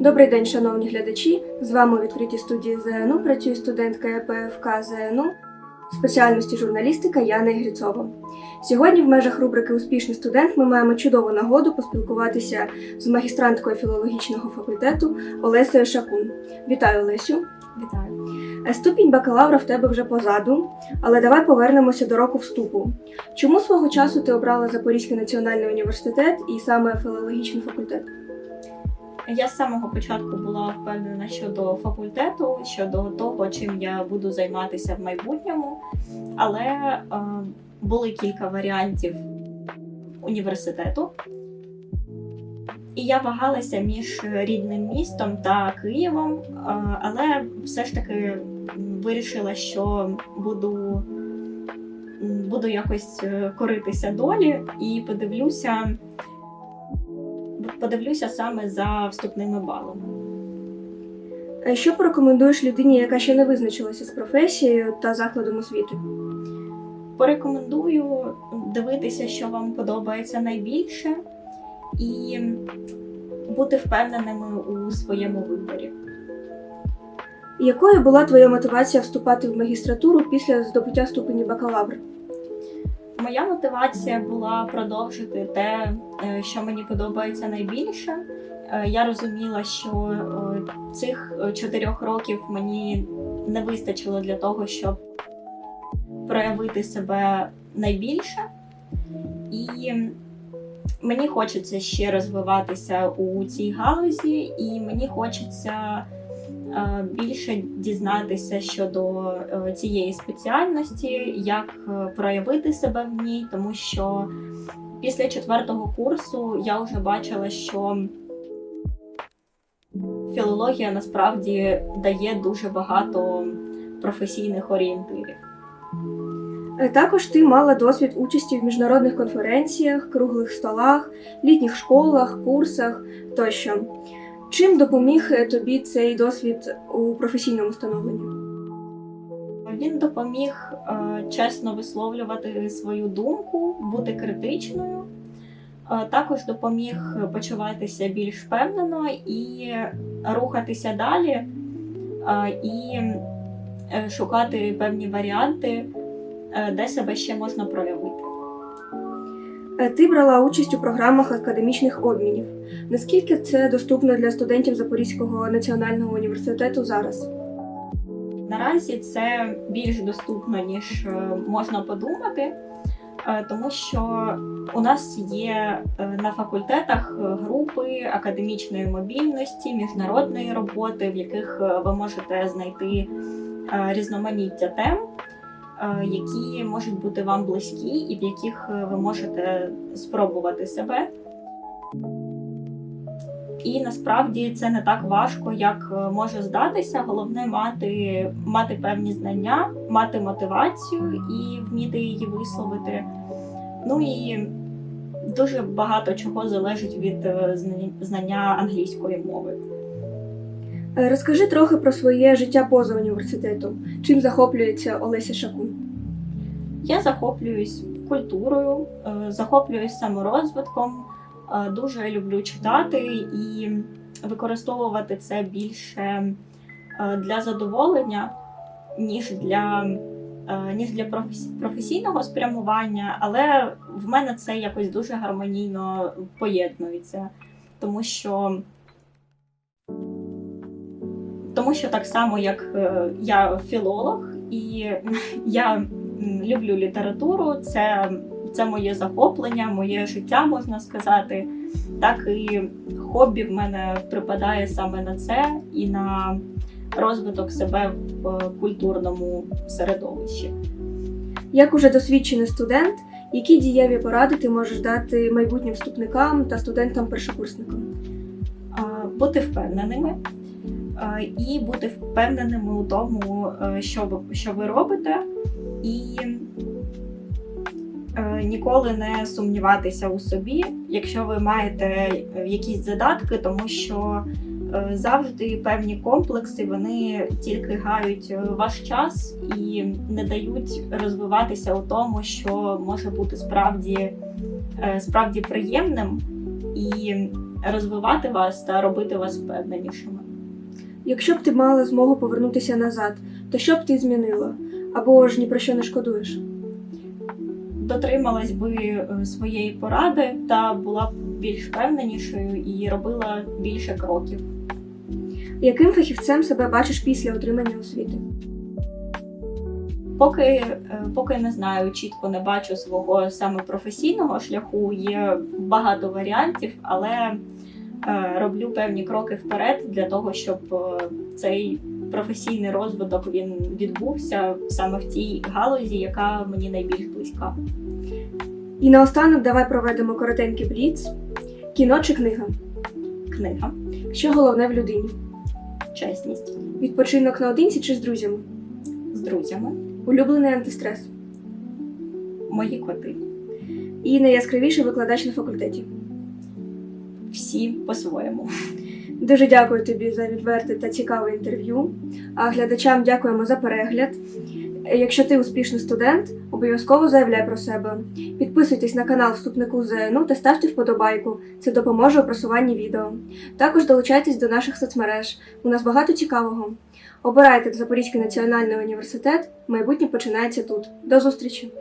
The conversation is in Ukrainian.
Добрий день, шановні глядачі. З вами у відкритій студії ЗНУ працює студентка ЕПФК ЗНУ спеціальності журналістика Яна Ігріцова. Сьогодні в межах рубрики Успішний студент ми маємо чудову нагоду поспілкуватися з магістранткою філологічного факультету Олесею Шакун. Вітаю, Олесю! Вітаю. Е, Ступінь бакалавра в тебе вже позаду, але давай повернемося до року вступу. Чому свого часу ти обрала Запорізький національний університет і саме філологічний факультет? Я з самого початку була впевнена щодо факультету, щодо того, чим я буду займатися в майбутньому, але е, були кілька варіантів університету. І я вагалася між рідним містом та Києвом, е, але все ж таки вирішила, що буду, буду якось е, коритися долі і подивлюся, подивлюся саме за вступними балами. Що порекомендуєш людині, яка ще не визначилася з професією та закладом освіти? Порекомендую дивитися, що вам подобається найбільше, і бути впевненими у своєму виборі. Якою була твоя мотивація вступати в магістратуру після здобуття ступені бакалавра? Моя мотивація була продовжити те, е, що мені подобається найбільше. Е, Я розуміла, що е, цих чотирьох років мені не вистачило для того, щоб проявити себе найбільше. І мені хочеться ще розвиватися у цій галузі, і мені хочеться більше дізнатися щодо е, цієї спеціальності, як е, проявити себе в ній, тому що після четвертого курсу я вже бачила, що філологія насправді дає дуже багато професійних орієнтирів. Е, Також ти мала досвід участі в міжнародних конференціях, круглих столах, літніх школах, курсах тощо. Чим допоміг е, тобі цей досвід у професійному становленні? Він допоміг е, чесно висловлювати свою думку, бути критичною. Е, Також допоміг почуватися більш впевнено і рухатися далі, і шукати певні варіанти, де себе ще можна проявити. Е, Ти брала участь у програмах академічних обмінів. Наскільки це доступно для студентів Запорізького національного університету зараз? Наразі це більш доступно, ніж е, можна подумати, е, тому що у нас є на факультетах групи академічної мобільності, міжнародної роботи, в яких ви можете знайти різноманіття тем, які можуть бути вам близькі, і в яких е, ви можете спробувати себе. І насправді це не так важко, як е, може здатися. Головне мати, мати певні знання, мати мотивацію і вміти її висловити. Ну і дуже багато чого залежить від е, знання англійської мови. Е, Розкажи трохи про своє життя поза університетом. Чим захоплюється Олеся Шакун? Я захоплююсь культурою, е, захоплююсь саморозвитком, е, дуже люблю читати і використовувати це більше для задоволення, ніж для, ніж для професійного спрямування, але в мене це якось дуже гармонійно поєднується, тому що. Тому що так само, як е, я філолог, і я люблю літературу, це, це моє захоплення, моє життя, можна сказати. Так і хобі в мене припадає саме на це і на розвиток себе в культурному середовищі. Як уже досвідчений студент, які дієві поради ти можеш дати майбутнім вступникам та студентам-першокурсникам? Бути впевненими і бути впевненими у тому, е, що ви, що ви робите, і е, ніколи не сумніватися у собі, якщо ви маєте е, якісь задатки, тому що завжди певні комплекси вони тільки гають ваш час і не дають розвиватися у тому, що може бути справді, справді приємним. І розвивати вас та робити вас впевненішими. Якщо б ти мала змогу повернутися назад, то що б ти змінила? Або ж ні про що не шкодуєш? Дотрималась би е, своєї поради та була б більш впевненішою і робила більше кроків. Яким фахівцем себе бачиш після отримання освіти? Поки, е, поки не знаю, чітко не бачу свого саме професійного шляху, є багато варіантів, але роблю певні кроки вперед для того, щоб е, цей професійний розвиток він відбувся саме в тій галузі, яка мені найбільш близька. І наостанок давай проведемо коротенький бліц. Кіно чи книга? Книга, Що головне в людині? чесність Відпочинок наодинці чи з друзями? з друзями, Улюблений антистрес. мої коти. І найяскравіший викладач на факультеті. Всі по-своєму. Дуже дякую тобі за відверте та цікаве інтерв'ю. А глядачам дякуємо за перегляд. Якщо ти успішний студент, обов'язково заявляй про себе. Підписуйтесь на канал вступнику ЗНУ та ставте вподобайку. Це допоможе у просуванні відео. Також долучайтесь до наших соцмереж. У нас багато цікавого. Обирайте Запорізький національний університет. Майбутнє починається тут. До зустрічі!